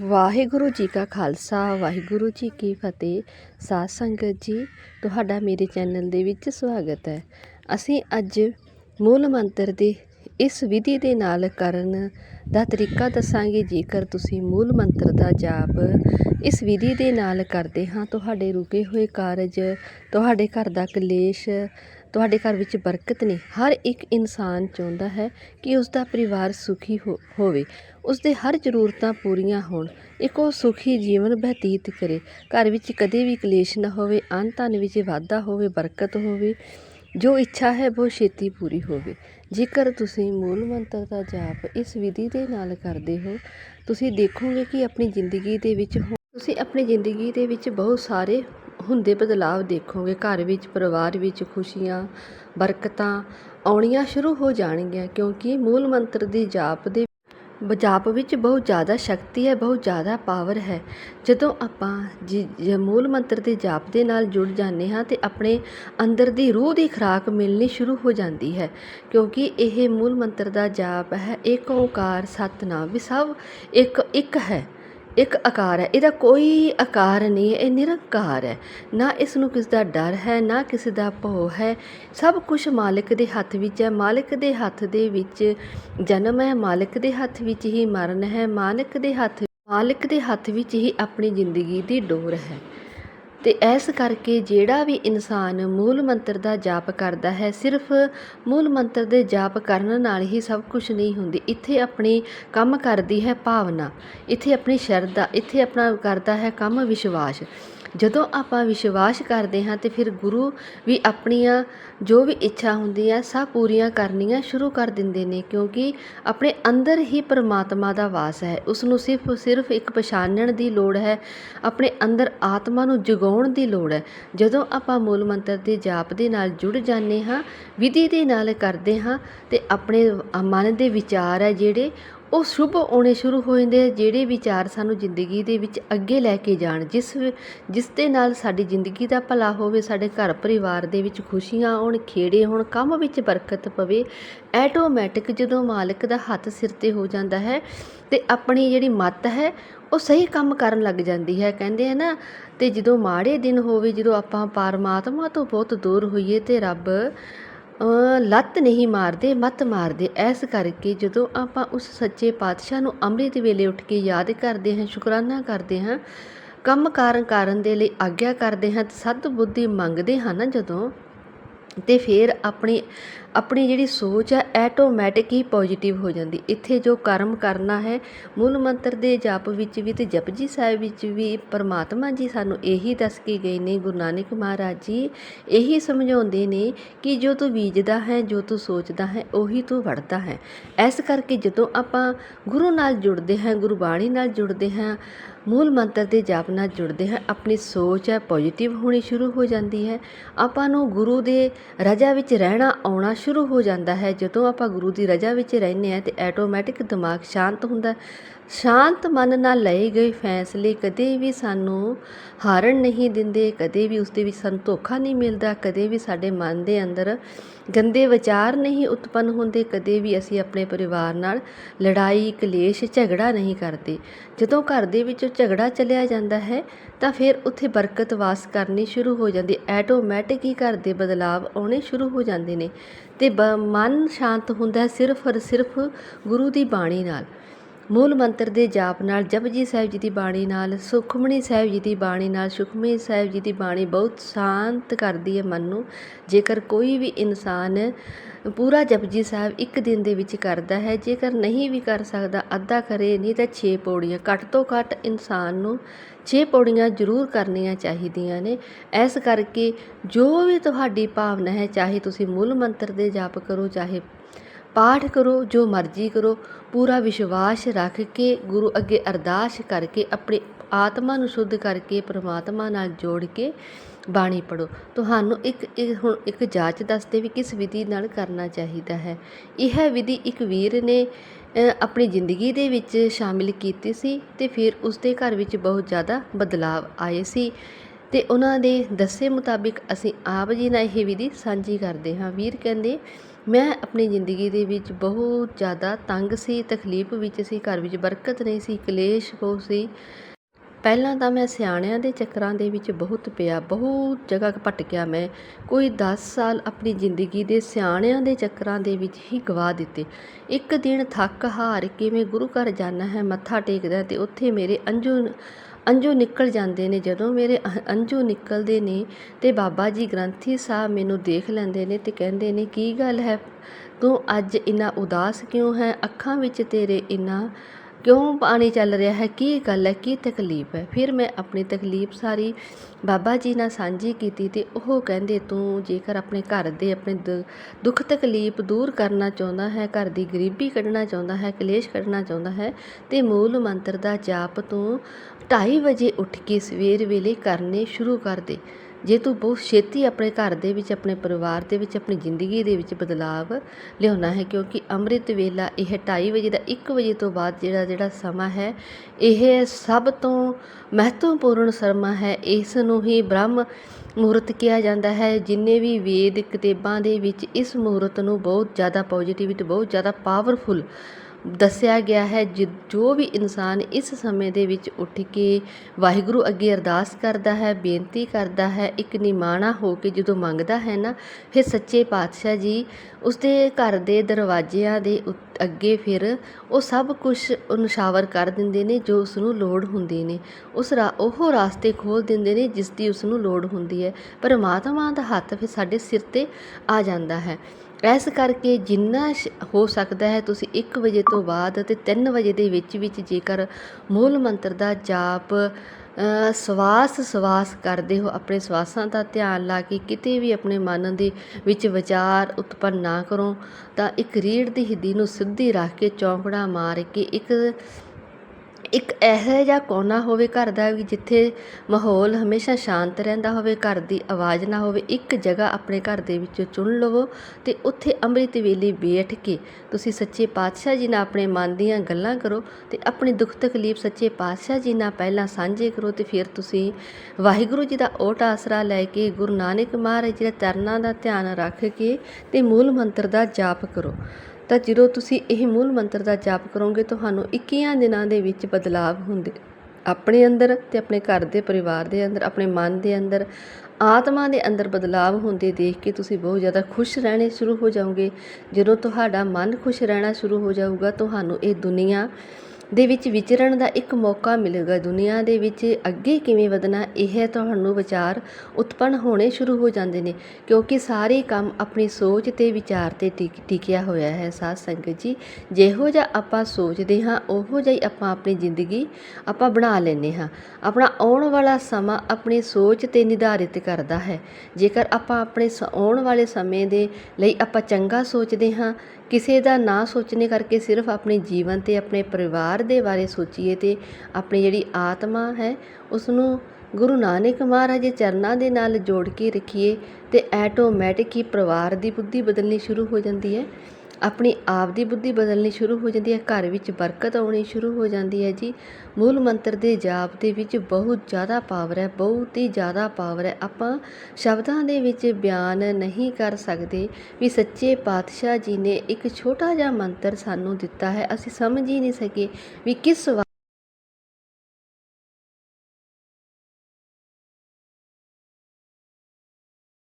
ਵਾਹਿਗੁਰੂ ਜੀ ਕਾ ਖਾਲਸਾ, ਵਾਹਿਗੁਰੂ ਜੀ ਕੀ ਫਤਿਹ। ਸਾਧ ਸੰਗਤ ਜੀ, ਤੁਹਾਡਾ ਮੇਰੇ ਚੈਨਲ ਦੇ ਵਿੱਚ ਸਵਾਗਤ ਹੈ। ਅਸੀਂ ਅੱਜ ਮੂਲ ਮੰਤਰ ਦੀ ਇਸ ਵਿਧੀ ਦੇ ਨਾਲ ਕਰਨ ਦਾ ਤਰੀਕਾ ਦੱਸਾਂਗੇ। ਜੇਕਰ ਤੁਸੀਂ ਮੂਲ ਮੰਤਰ ਦਾ ਜਾਪ ਇਸ ਵਿਧੀ ਦੇ ਨਾਲ ਕਰਦੇ ਹਾਂ, ਤੁਹਾਡੇ ਰੁਕੇ ਹੋਏ ਕਾਰਜ, ਤੁਹਾਡੇ ਘਰ ਦਾ ਕਲੇਸ਼ ਤੁਹਾਡੇ ਘਰ ਵਿੱਚ ਬਰਕਤ ਨਹੀਂ ਹਰ ਇੱਕ ਇਨਸਾਨ ਚਾਹੁੰਦਾ ਹੈ ਕਿ ਉਸ ਦਾ ਪਰਿਵਾਰ ਸੁਖੀ ਹੋ, ਹੋਵੇ। ਉਸ ਦੇ ਹਰ ਜ਼ਰੂਰਤਾਂ ਪੂਰੀਆਂ ਹੋਣ। ਇੱਕ ਉਹ ਸੁਖੀ ਜੀਵਨ ਬਤੀਤ ਕਰੇ। ਘਰ ਵਿੱਚ ਕਦੇ ਵੀ ਕਲੇਸ਼ ਨਾ ਹੋਵੇ। ਅੰਨ ਧਨ ਵਿੱਚ ਵਾਧਾ ਹੋਵੇ, ਬਰਕਤ ਹੋਵੇ। ਜੋ ਇੱਛਾ ਹੈ ਬਹੁਤ ਛੇਤੀ ਪੂਰੀ ਹੋਵੇ। ਜੇਕਰ ਤੁਸੀਂ ਮੂਲ ਮੰਤਰ ਦਾ ਜਾਪ ਇਸ ਵਿਧੀ ਦੇ ਨਾਲ ਕਰਦੇ ਹੋ, ਤੁਸੀਂ ਦੇਖੋਗੇ ਕਿ ਆਪਣੀ ਜ਼ਿੰਦਗੀ ਦੇ ਵਿੱਚ ਹੋ- ਤੁਸੀਂ ਆਪਣੀ ਜ਼ਿੰਦਗੀ ਦੇ ਵਿੱਚ ਬਹੁਤ ਸਾਰੇ ਹੁੰਦੇ ਬਦਲਾਵ ਦੇਖੋਗੇ, ਘਰ ਵਿੱਚ, ਪਰਿਵਾਰ ਵਿੱਚ ਖੁਸ਼ੀਆਂ, ਬਰਕਤਾਂ ਆਉਣੀਆਂ ਸ਼ੁਰੂ ਹੋ ਜਾਣਗੀਆਂ, ਕਿਉਂਕਿ ਮੂਲ ਮੰਤਰ ਦੀ ਜਾਪ ਦੇ ਜਾਪ ਵਿੱਚ ਬਹੁਤ ਜ਼ਿਆਦਾ ਸ਼ਕਤੀ ਹੈ, ਬਹੁਤ ਜ਼ਿਆਦਾ ਪਾਵਰ ਹੈ। ਜਦੋਂ ਆਪਾਂ ਜੀ ਮੂਲ ਮੰਤਰ ਦੇ ਜਾਪ ਦੇ ਨਾਲ ਜੁੜ ਜਾਂਦੇ ਹਾਂ ਤੇ ਆਪਣੇ ਅੰਦਰ ਦੀ ਰੂਹ ਦੀ ਖੁਰਾਕ ਮਿਲਣੀ ਸ਼ੁਰੂ ਹੋ ਜਾਂਦੀ ਹੈ, ਕਿਉਂਕਿ ਇਹ ਮੂਲ ਮੰਤਰ ਦਾ ਜਾਪ ਹੈ, ਏਕ ਓਕਾਰ ਸਤਨਾਮ, ਵੀ ਸਭ ਇੱਕ ਇੱਕ ਹੈ। ਇੱਕ ਆਕਾਰ ਹੈ, ਇਹਦਾ ਕੋਈ ਆਕਾਰ ਨਹੀਂ ਹੈ, ਇਹ ਨਿਰੰਕਾਰ ਹੈ। ਨਾ ਇਸ ਨੂੰ ਕਿਸ ਦਾ ਡਰ ਹੈ, ਨਾ ਕਿਸੇ ਦਾ ਭੋ ਹੈ। ਸਭ ਕੁਝ ਮਾਲਕ ਦੇ ਹੱਥ ਵਿੱਚ ਹੈ। ਮਾਲਕ ਦੇ ਹੱਥ ਦੇ ਵਿੱਚ ਜਨਮ ਹੈ, ਮਾਲਕ ਦੇ ਹੱਥ ਵਿੱਚ ਹੀ ਮਰਨ ਹੈ, ਮਾਲਕ ਦੇ ਹੱਥ, ਮਾਲਕ ਦੇ ਹੱਥ ਵਿੱਚ ਹੀ ਆਪਣੀ ਜ਼ਿੰਦਗੀ ਦੀ ਡੋਰ ਹੈ। ਅਤੇ ਇਸ ਕਰਕੇ ਜਿਹੜਾ ਵੀ ਇਨਸਾਨ ਮੂਲ ਮੰਤਰ ਦਾ ਜਾਪ ਕਰਦਾ ਹੈ, ਸਿਰਫ ਮੂਲ ਮੰਤਰ ਦੇ ਜਾਪ ਕਰਨ ਨਾਲ ਹੀ ਸਭ ਕੁਝ ਨਹੀਂ ਹੁੰਦੀ। ਇੱਥੇ ਆਪਣੀ ਕੰਮ ਕਰਦੀ ਹੈ ਭਾਵਨਾ, ਇੱਥੇ ਆਪਣੀ ਸ਼ਰਧਾ, ਇੱਥੇ ਆਪਣਾ ਕਰਦਾ ਹੈ ਕੰਮ ਵਿਸ਼ਵਾਸ। ਜਦੋਂ ਆਪਾਂ ਵਿਸ਼ਵਾਸ ਕਰਦੇ ਹਾਂ ਤਾਂ ਫਿਰ ਗੁਰੂ ਵੀ ਆਪਣੀਆਂ ਜੋ ਵੀ ਇੱਛਾ ਹੁੰਦੀ ਹੈ ਸਭ ਪੂਰੀਆਂ ਕਰਨੀਆਂ ਸ਼ੁਰੂ ਕਰ ਦਿੰਦੇ ਨੇ, ਕਿਉਂਕਿ ਆਪਣੇ ਅੰਦਰ ਹੀ ਪਰਮਾਤਮਾ ਦਾ ਵਾਸ ਹੈ। ਉਸ ਨੂੰ ਸਿਰਫ ਸਿਰਫ ਇੱਕ ਪਛਾਣਨ ਦੀ ਲੋੜ ਹੈ, ਆਪਣੇ ਅੰਦਰ ਆਤਮਾ ਨੂੰ ਜਗਾਉਣ ਦੀ ਲੋੜ ਹੈ। ਜਦੋਂ ਆਪਾਂ ਮੂਲ ਮੰਤਰ ਦੇ ਜਾਪ ਦੇ ਨਾਲ ਜੁੜ ਜਾਂਦੇ ਹਾਂ, ਵਿਧੀ ਦੇ ਨਾਲ ਕਰਦੇ ਹਾਂ ਤੇ ਆਪਣੇ ਮਨ ਦੇ ਵਿਚਾਰ ਹੈ ਜਿਹੜੇ ਉਹ ਸ਼ੁਭ ਆਉਣੇ ਸ਼ੁਰੂ ਹੋ ਜਾਂਦੇ ਆ, ਜਿਹੜੇ ਵਿਚਾਰ ਸਾਨੂੰ ਜ਼ਿੰਦਗੀ ਦੇ ਵਿੱਚ ਅੱਗੇ ਲੈ ਕੇ ਜਾਣ, ਜਿਸ ਜਿਸ ਦੇ ਨਾਲ ਸਾਡੀ ਜ਼ਿੰਦਗੀ ਦਾ ਭਲਾ ਹੋਵੇ, ਸਾਡੇ ਘਰ ਪਰਿਵਾਰ ਦੇ ਵਿੱਚ ਖੁਸ਼ੀਆਂ ਆਉਣ ਖੇੜੇ ਹੋਣ, ਕੰਮ ਵਿੱਚ ਬਰਕਤ ਪਵੇ ਐਟੋਮੈਟਿਕ ਜਦੋਂ ਮਾਲਕ ਦਾ ਹੱਥ ਸਿਰ ਤੇ ਹੋ ਜਾਂਦਾ ਹੈ ਤੇ ਆਪਣੀ ਜਿਹੜੀ ਮੱਤ ਹੈ, ਉਹ ਸਹੀ ਕੰਮ ਕਰਨ ਲੱਗ ਜਾਂਦੀ ਹੈ। ਕਹਿੰਦੇ ਆ ਨਾ, ਤੇ ਜਦੋਂ ਮਾੜੇ ਦਿਨ ਹੋਵੇ, ਜਦੋਂ ਆਪਾਂ ਪਰਮਾਤਮਾ ਤੋਂ ਬਹੁਤ ਦੂਰ ਹੋਈਏ ਤੇ ਰੱਬ ਲੱਤ ਨਹੀਂ ਮਾਰਦੇ, ਮੱਤ ਮਾਰਦੇ। ਐਸ ਕਰਕੇ ਜਦੋਂ ਆਪਾਂ ਉਸ ਸੱਚੇ ਪਾਤਸ਼ਾਹ ਨੂੰ ਅੰਮ੍ਰਿਤ ਵੇਲੇ ਉੱਠ ਕੇ ਯਾਦ ਕਰਦੇ ਹਾਂ, ਸ਼ੁਕਰਾਨਾ ਕਰਦੇ ਹਾਂ, ਕੰਮ ਕਾਰਨ ਕਰਨ ਦੇ ਲਈ ਆਗਿਆ ਕਰਦੇ ਹਾਂ ਸਤ ਬੁੱਧੀ ਮੰਗਦੇ ਹਾਂ ਨਾ ਜਦੋਂ ਅਤੇ ਫਿਰ ਆਪਣੀ ਆਪਣੀ ਜਿਹੜੀ ਸੋਚ ਹੈ ਐਟੋਮੈਟਿਕ ਹੀ ਪੋਜੀਟਿਵ ਹੋ ਜਾਂਦੀ। ਇੱਥੇ ਜੋ ਕਰਮ ਕਰਨਾ ਹੈ, ਮੂਲ ਮੰਤਰ ਦੇ ਜਾਪ ਵਿੱਚ ਵੀ ਤੇ ਜਪਜੀ ਸਾਹਿਬ ਵਿੱਚ ਵੀ ਪਰਮਾਤਮਾ ਜੀ ਸਾਨੂੰ ਇਹੀ ਦੱਸ ਕੇ ਗਏ ਨੇ, ਗੁਰੂ ਨਾਨਕ ਮਹਾਰਾਜ ਜੀ ਇਹੀ ਸਮਝਾਉਂਦੇ ਨੇ ਕਿ ਜੋ ਤੂੰ ਬੀਜਦਾ ਹੈ, ਜੋ ਤੂੰ ਸੋਚਦਾ ਹੈ, ਉਹੀ ਤੂੰ ਵੜਦਾ ਹੈ। ਇਸ ਕਰਕੇ ਜਦੋਂ ਆਪਾਂ ਗੁਰੂ ਨਾਲ ਜੁੜਦੇ ਹਾਂ, ਗੁਰਬਾਣੀ ਨਾਲ ਜੁੜਦੇ ਹਾਂ ਮੂਲ ਮੰਤਰ ਦੇ ਜਾਪ ਨਾਲ ਜੁੜਦੇ ਹਾਂ ਆਪਣੀ ਸੋਚ ਹੈ ਪੋਜੀਟਿਵ ਹੋਣੀ ਸ਼ੁਰੂ ਹੋ ਜਾਂਦੀ ਹੈ। ਆਪਾਂ ਨੂੰ ਗੁਰੂ ਦੇ ਰਜਾ ਵਿੱਚ ਰਹਿਣਾ ਆਉਣਾ ਸ਼ੁਰੂ ਹੋ ਜਾਂਦਾ ਹੈ। ਜਦੋਂ ਆਪਾਂ ਗੁਰੂ ਦੀ ਰਜਾ ਵਿੱਚ ਰਹਿੰਦੇ ਹਾਂ ਤੇ ਆਟੋਮੈਟਿਕ ਦਿਮਾਗ ਸ਼ਾਂਤ ਹੁੰਦਾ ਸ਼ਾਂਤ ਮਨ ਨਾਲ ਲਏ ਗਏ ਫੈਸਲੇ ਕਦੇ ਵੀ ਸਾਨੂੰ ਹਾਰਨ ਨਹੀਂ ਦਿੰਦੇ, ਕਦੇ ਵੀ ਉਸ ਦੇ ਵਿੱਚ ਸਾਨੂੰ ਧੋਖਾ ਨਹੀਂ ਮਿਲਦਾ, ਕਦੇ ਵੀ ਸਾਡੇ ਮਨ ਦੇ ਅੰਦਰ ਗੰਦੇ ਵਿਚਾਰ ਨਹੀਂ ਉਤਪੰਨ ਹੁੰਦੇ, ਕਦੇ ਵੀ ਅਸੀਂ ਆਪਣੇ ਪਰਿਵਾਰ ਨਾਲ ਲੜਾਈ, ਕਲੇਸ਼, ਝਗੜਾ ਨਹੀਂ ਕਰਦੇ। ਜਦੋਂ ਘਰ ਦੇ ਵਿੱਚੋਂ ਝਗੜਾ ਚੱਲਿਆ ਜਾਂਦਾ ਹੈ, ਤਾਂ ਫਿਰ ਉੱਥੇ ਬਰਕਤ ਵਾਸ ਕਰਨੀ ਸ਼ੁਰੂ ਹੋ ਜਾਂਦੀ ਐਟੋਮੈਟਿਕ ਹੀ ਘਰ ਦੇ ਬਦਲਾਵ ਆਉਣੇ ਸ਼ੁਰੂ ਹੋ ਜਾਂਦੇ ਨੇ ਤੇ ਬ- ਮਨ ਸ਼ਾਂਤ ਹੁੰਦਾ ਸਿਰਫ ਔਰ ਸਿਰਫ ਗੁਰੂ ਦੀ ਬਾਣੀ ਨਾਲ। ਮੂਲ ਮੰਤਰ ਦੇ ਜਾਪ ਨਾਲ ਜਪਜੀ ਸਾਹਿਬ ਜੀ ਦੀ ਬਾਣੀ ਨਾਲ, ਸੁਖਮਣੀ ਸਾਹਿਬ ਜੀ ਦੀ ਬਾਣੀ ਨਾਲ, ਸੁਖਮਣੀ ਸਾਹਿਬ ਜੀ ਦੀ ਬਾਣੀ ਬਹੁਤ ਸ਼ਾਂਤ ਕਰਦੀ ਹੈ ਮਨ ਨੂੰ। ਜੇਕਰ ਕੋਈ ਵੀ ਇਨਸਾਨ ਪੂਰਾ ਜਪਜੀ ਸਾਹਿਬ ਇੱਕ ਦਿਨ ਦੇ ਵਿੱਚ ਕਰਦਾ ਹੈ, ਜੇਕਰ ਨਹੀਂ ਵੀ ਕਰ ਸਕਦਾ, ਅੱਧਾ ਕਰੇ, ਨਹੀਂ ਤਾਂ 6 ਪੌੜੀਆਂ, ਘੱਟ ਤੋਂ ਘੱਟ ਇਨਸਾਨ ਨੂੰ 6 ਪੌੜੀਆਂ ਜ਼ਰੂਰ ਕਰਨੀਆਂ ਚਾਹੀਦੀਆਂ ਨੇ। ਇਸ ਕਰਕੇ ਜੋ ਵੀ ਤੁਹਾਡੀ ਭਾਵਨਾ ਹੈ, ਚਾਹੇ ਤੁਸੀਂ ਮੂਲ ਮੰਤਰ ਦੇ ਜਾਪ ਕਰੋ, ਚਾਹੇ ਪਾਠ ਕਰੋ, ਜੋ ਮਰਜ਼ੀ ਕਰੋ, ਪੂਰਾ ਵਿਸ਼ਵਾਸ ਰੱਖ ਕੇ ਗੁਰੂ ਅੱਗੇ ਅਰਦਾਸ ਕਰਕੇ ਆਪਣੀ ਆਤਮਾ ਨੂੰ ਸ਼ੁੱਧ ਕਰਕੇ ਪ੍ਰਮਾਤਮਾ ਨਾਲ ਜੋੜ ਕੇ ਬਾਣੀ ਪੜੋ ਤੁਹਾਨੂੰ ਇੱਕ ਹੁਣ ਇੱਕ ਜਾਂਚ ਦੱਸਦੇ ਵੀ ਕਿਸ ਵਿਧੀ ਨਾਲ ਕਰਨਾ ਚਾਹੀਦਾ ਹੈ। ਇਹ ਵਿਧੀ ਇੱਕ ਵੀਰ ਨੇ ਆਪਣੀ ਜ਼ਿੰਦਗੀ ਦੇ ਵਿੱਚ ਸ਼ਾਮਿਲ ਕੀਤੀ ਸੀ ਤੇ ਫਿਰ ਉਸ ਦੇ ਘਰ ਵਿੱਚ ਬਹੁਤ ਜ਼ਿਆਦਾ ਬਦਲਾਵ ਆਏ ਸੀ ਤੇ ਉਹਨਾਂ ਦੇ ਦੱਸੇ ਮੁਤਾਬਿਕ ਅਸੀਂ ਆਪ ਜੀ ਨਾਲ ਇਹ ਵਿਧੀ ਸਾਂਝੀ ਕਰਦੇ ਹਾਂ। ਵੀਰ ਕਹਿੰਦੇ ਮੈਂ ਆਪਣੀ ਜ਼ਿੰਦਗੀ ਦੇ ਵਿੱਚ ਬਹੁਤ ਜ਼ਿਆਦਾ ਤੰਗ ਸੀ, ਤਕਲੀਫ ਵਿੱਚ ਸੀ, ਘਰ ਵਿੱਚ ਬਰਕਤ ਨਹੀਂ ਸੀ, ਕਲੇਸ਼ ਬਹੁਤ ਸੀ। ਪਹਿਲਾਂ ਤਾਂ ਮੈਂ ਸਿਆਣਿਆਂ ਦੇ ਚੱਕਰਾਂ ਦੇ ਵਿੱਚ ਬਹੁਤ ਪਿਆ, ਬਹੁਤ ਜਗ੍ਹਾ ਭਟਕਿਆ ਮੈਂ। ਕੋਈ 10 ਸਾਲ ਆਪਣੀ ਜ਼ਿੰਦਗੀ ਦੇ ਸਿਆਣਿਆਂ ਦੇ ਚੱਕਰਾਂ ਦੇ ਵਿੱਚ ਹੀ ਗਵਾ ਦਿੱਤੇ। ਇੱਕ ਦਿਨ ਥੱਕ ਹਾਰ ਕੇ ਮੈਂ ਗੁਰੂ ਘਰ ਜਾਣਾ ਹੈ, ਮੱਥਾ ਟੇਕਦਾ ਤੇ ਉੱਥੇ ਮੇਰੇ ਅੰਜੂ ਅੰਜੂ ਨਿਕਲ ਜਾਂਦੇ ਨੇ, ਜਦੋਂ ਮੇਰੇ ਅੰਜੂ ਨਿਕਲਦੇ ਨੇ ਤੇ ਬਾਬਾ ਜੀ ਗ੍ਰੰਥੀ ਸਾਹਿਬ ਮੈਨੂੰ ਦੇਖ ਲੈਂਦੇ ਨੇ ਤੇ ਕਹਿੰਦੇ ਨੇ, ਕੀ ਗੱਲ ਹੈ? ਤੂੰ ਅੱਜ ਇੰਨਾ ਉਦਾਸ ਕਿਉਂ ਹੈ? ਅੱਖਾਂ ਵਿੱਚ ਤੇਰੇ ਇੰਨਾ ਕਿਉਂ ਪਾਣੀ ਚੱਲ ਰਿਹਾ ਹੈ? ਕੀ ਗੱਲ ਹੈ? ਕੀ ਤਕਲੀਫ ਹੈ? ਫਿਰ ਮੈਂ ਆਪਣੀ ਤਕਲੀਫ ਸਾਰੀ ਬਾਬਾ ਜੀ ਨਾਲ ਸਾਂਝੀ ਕੀਤੀ ਤੇ ਉਹ ਕਹਿੰਦੇ, ਤੂੰ ਜੇਕਰ ਆਪਣੇ ਘਰ ਦੇ ਆਪਣੇ ਦ- ਦੁੱਖ ਤਕਲੀਫ ਦੂਰ ਕਰਨਾ ਚਾਹੁੰਦਾ ਹੈ, ਘਰ ਦੀ ਗਰੀਬੀ ਕੱਢਣਾ ਚਾਹੁੰਦਾ ਹੈ, ਕਲੇਸ਼ ਕੱਢਣਾ ਚਾਹੁੰਦਾ ਹੈ ਤੇ ਮੂਲ ਮੰਤਰ ਦਾ ਜਾਪ ਤੂੰ ਢਾਈ ਵਜੇ ਉੱਠ ਕੇ ਸਵੇਰ ਵੇਲੇ ਕਰਨੇ ਸ਼ੁਰੂ ਕਰ ਦੇ। ਜੇ ਤੂੰ ਬਹੁਤ ਛੇਤੀ ਆਪਣੇ ਘਰ ਦੇ ਵਿੱਚ, ਆਪਣੇ ਪਰਿਵਾਰ ਦੇ ਵਿੱਚ, ਆਪਣੀ ਜ਼ਿੰਦਗੀ ਦੇ ਵਿੱਚ ਬਦਲਾਵ ਲਿਆਉਣਾ ਹੈ, ਕਿਉਂਕਿ ਅੰਮ੍ਰਿਤ ਵੇਲਾ ਇਹ 2:30 ਵਜੇ ਦਾ 1 ਵਜੇ ਤੋਂ ਬਾਅਦ ਜਿਹੜਾ ਜਿਹੜਾ ਸਮਾਂ ਹੈ, ਇਹ ਸਭ ਤੋਂ ਮਹੱਤਵਪੂਰਨ ਸਮਾਂ ਹੈ। ਇਸ ਨੂੰ ਹੀ ਬ੍ਰਹਮ ਮੂਰਤ ਕਿਹਾ ਜਾਂਦਾ ਹੈ। ਜਿੰਨੇ ਵੀ ਵੇਦ ਕਿਤਾਬਾਂ ਦੇ ਵਿੱਚ ਇਸ ਮੂਰਤ ਨੂੰ ਬਹੁਤ ਜ਼ਿਆਦਾ ਪੋਜ਼ਿਟਿਵਿਟੀ ਬਹੁਤ ਜ਼ਿਆਦਾ ਪਾਵਰਫੁਲ ਦੱਸਿਆ ਗਿਆ ਹੈ ਜ, ਜੋ ਵੀ ਇਨਸਾਨ ਇਸ ਸਮੇਂ ਦੇ ਵਿੱਚ ਉੱਠ ਕੇ ਵਾਹਿਗੁਰੂ ਅੱਗੇ ਅਰਦਾਸ ਕਰਦਾ ਹੈ, ਬੇਨਤੀ ਕਰਦਾ ਹੈ, ਇੱਕ ਨਿਮਾਣਾ ਹੋ ਕੇ ਜਦੋਂ ਮੰਗਦਾ ਹੈ ਨਾ, ਫਿਰ ਸੱਚੇ ਪਾਤਸ਼ਾਹ ਜੀ ਉਸਦੇ ਘਰ ਦੇ ਦਰਵਾਜ਼ਿਆਂ ਦੇ ਉੱਤ- ਅੱਗੇ ਫਿਰ ਉਹ ਸਭ ਕੁਝ ਅਨੁਸ਼ਾਵਰ ਕਰ ਦਿੰਦੇ ਨੇ ਜੋ ਉਸ ਨੂੰ ਲੋੜ ਹੁੰਦੀ ਨੇ। ਉਸ ਰਾ, ਉਹ ਰਾਸਤੇ ਖੋਲ ਦਿੰਦੇ ਨੇ ਜਿਸ ਦੀ ਉਸ ਨੂੰ ਲੋੜ ਹੁੰਦੀ ਹੈ। ਪਰਮਾਤਮਾ ਦਾ ਹੱਥ ਫਿਰ ਸਾਡੇ ਸਿਰ ਤੇ ਆ ਜਾਂਦਾ ਹੈ। ਇਸ ਕਰਕੇ ਜਿੰਨਾ ਸ਼- ਹੋ ਸਕਦਾ ਹੈ, ਤੁਸੀਂ 1 ਵਜੇ ਤੋਂ ਬਾਅਦ ਅਤੇ 3 ਵਜੇ ਦੇ ਵਿੱਚ ਵਿੱਚ ਜੇਕਰ ਮੂਲ ਮੰਤਰ ਦਾ ਜਾਪ ਸਵਾਸ ਸਵਾਸ ਕਰਦੇ ਹੋ, ਆਪਣੇ ਸਵਾਸਾਂ ਦਾ ਧਿਆਨ ਲਾ ਕੇ ਕਿਤੇ ਵੀ ਆਪਣੇ ਮਨ ਦੇ ਵਿੱਚ ਵਿਚਾਰ ਉਤਪੰਨ ਨਾ ਕਰੋ, ਤਾਂ ਇੱਕ ਰੀੜ ਦੀ ਹਿੱਦੀ ਨੂੰ ਸਿੱਧੀ ਰੱਖ ਕੇ ਚੌਂਕੜਾ ਮਾਰ ਕੇ ਇੱਕ ਇੱਕ ਇਹੋ ਜਿਹਾ ਕੋਨਾ ਹੋਵੇ ਘਰ ਦਾ ਵੀ ਜਿੱਥੇ ਮਾਹੌਲ ਹਮੇਸ਼ਾ ਸ਼ਾਂਤ ਰਹਿੰਦਾ ਹੋਵੇ, ਘਰ ਦੀ ਆਵਾਜ਼ ਨਾ ਹੋਵੇ, ਇੱਕ ਜਗ੍ਹਾ ਆਪਣੇ ਘਰ ਦੇ ਵਿੱਚੋਂ ਚੁਣ ਲਵੋ ਤੇ ਉੱਥੇ ਅੰਮ੍ਰਿਤ ਵੇਲੇ ਬੈਠ ਕੇ ਤੁਸੀਂ ਸੱਚੇ ਪਾਤਸ਼ਾਹ ਜੀ ਨਾਲ ਆਪਣੇ ਮਨ ਦੀਆਂ ਗੱਲਾਂ ਕਰੋ ਤੇ ਆਪਣੀ ਦੁੱਖ ਤਕਲੀਫ ਸੱਚੇ ਪਾਤਸ਼ਾਹ ਜੀ ਨਾਲ ਪਹਿਲਾਂ ਸਾਂਝੇ ਕਰੋ ਤੇ ਫਿਰ ਤੁਸੀਂ ਵਾਹਿਗੁਰੂ ਜੀ ਦਾ ਓਟ ਆਸਰਾ ਲੈ ਕੇ ਗੁਰੂ ਨਾਨਕ ਮਹਾਰਾਜ ਜੀ ਦੇ ਚਰਨਾਂ ਦਾ ਧਿਆਨ ਰੱਖ ਕੇ ਤੇ ਮੂਲ ਮੰਤਰ ਦਾ ਜਾਪ ਕਰੋ। ਤਾਂ ਜਦੋਂ ਤੁਸੀਂ ਇਹ ਮੂਲ ਮੰਤਰ ਦਾ ਜਾਪ ਕਰੋਗੇ, ਤੁਹਾਨੂੰ 21 ਦਿਨਾਂ ਦੇ ਵਿੱਚ ਬਦਲਾਵ ਹੁੰਦੇ। ਆਪਣੇ ਅੰਦਰ ਤੇ ਆਪਣੇ ਘਰ ਦੇ ਪਰਿਵਾਰ ਦੇ ਅੰਦਰ, ਆਪਣੇ ਮਨ ਦੇ ਅੰਦਰ, ਆਤਮਾ ਦੇ ਅੰਦਰ ਬਦਲਾਵ ਹੁੰਦੇ ਦੇਖ ਕੇ ਤੁਸੀਂ ਬਹੁਤ ਜ਼ਿਆਦਾ ਖੁਸ਼ ਰਹਿਣੇ ਸ਼ੁਰੂ ਹੋ ਜਾਓਗੇ। ਜਦੋਂ ਤੁਹਾਡਾ ਮਨ ਖੁਸ਼ ਰਹਿਣਾ ਸ਼ੁਰੂ ਹੋ ਜਾਊਗਾ, ਤੁਹਾਨੂੰ ਇਹ ਦੁਨੀਆ ਦੇ ਵਿੱਚ ਵਿਚਰਨ ਦਾ ਇੱਕ ਮੌਕਾ ਮਿਲੇਗਾ ਦੁਨੀਆ ਦੇ ਵਿੱਚ ਅੱਗੇ ਕਿਵੇਂ ਵਧਣਾ, ਇਹ ਤੁਹਾਨੂੰ ਵਿਚਾਰ ਉਤਪੰਨ ਹੋਣੇ ਸ਼ੁਰੂ ਹੋ ਜਾਂਦੇ ਨੇ, ਕਿਉਂਕਿ ਸਾਰੇ ਕੰਮ ਆਪਣੀ ਸੋਚ ਤੇ ਵਿਚਾਰ ਤੇ ਟਿਕ- ਟਿਕਿਆ ਹੋਇਆ ਹੈ। ਸਾਧ ਸੰਗਤ ਜੀ, ਜਿਹੋ ਜਿਹਾ ਆਪਾਂ ਸੋਚਦੇ ਹਾਂ, ਉਹੋ ਜਿਹਾ ਹੀ ਆਪਾਂ ਆਪਣੀ ਜ਼ਿੰਦਗੀ ਆਪਾਂ ਬਣਾ ਲੈਂਦੇ ਹਾਂ। ਆਪਣਾ ਆਉਣ ਵਾਲਾ ਸਮਾਂ ਆਪਣੀ ਸੋਚ ਤੇ ਨਿਰਧਾਰਿਤ ਕਰਦਾ ਹੈ। ਜੇਕਰ ਆਪਾਂ ਆਪਣੇ ਸ- ਆਉਣ ਵਾਲੇ ਸਮੇਂ ਦੇ ਲਈ ਆਪਾਂ ਚੰਗਾ ਸੋਚਦੇ ਹਾਂ, ਕਿਸੇ ਦਾ ਨਾ ਸੋਚਣੇ ਕਰਕੇ ਸਿਰਫ ਆਪਣੇ ਜੀਵਨ ਤੇ ਆਪਣੇ ਪਰਿਵਾਰ ਦੇ ਬਾਰੇ ਸੋਚੀਏ ਅਤੇ ਆਪਣੀ ਜਿਹੜੀ ਆਤਮਾ ਹੈ ਉਸ ਨੂੰ ਗੁਰੂ ਨਾਨਕ ਮਹਾਰਾਜ ਦੇ ਚਰਨਾਂ ਦੇ ਨਾਲ ਜੋੜ ਕੇ ਰੱਖੀਏ ਅਤੇ ਐਟੋਮੈਟਿਕ ਹੀ ਪਰਿਵਾਰ ਦੀ ਬੁੱਧੀ ਬਦਲਣੀ ਸ਼ੁਰੂ ਹੋ ਜਾਂਦੀ ਹੈ। ਆਪਣੀ ਆਪ ਦੀ ਬੁੱਧੀ ਬਦਲਣੀ ਸ਼ੁਰੂ ਹੋ ਜਾਂਦੀ ਹੈ। ਘਰ ਵਿੱਚ ਬਰਕਤ ਆਉਣੀ ਸ਼ੁਰੂ ਹੋ ਜਾਂਦੀ ਹੈ ਜੀ। ਮੂਲ ਮੰਤਰ ਦੇ ਜਾਪ ਦੇ ਵਿੱਚ ਬਹੁਤ ਜ਼ਿਆਦਾ ਪਾਵਰ ਹੈ, ਬਹੁਤ ਹੀ ਜ਼ਿਆਦਾ ਪਾਵਰ ਹੈ। ਆਪਾਂ ਸ਼ਬਦਾਂ ਦੇ ਵਿੱਚ ਬਿਆਨ ਨਹੀਂ ਕਰ ਸਕਦੇ ਵੀ ਸੱਚੇ ਪਾਤਸ਼ਾਹ ਜੀ ਨੇ ਇੱਕ ਛੋਟਾ ਜਿਹਾ ਮੰਤਰ ਸਾਨੂੰ ਦਿੱਤਾ ਹੈ। ਅਸੀਂ ਸਮਝ ਹੀ ਨਹੀਂ ਸਕੇ ਵੀ ਕਿਸ ਵਾ-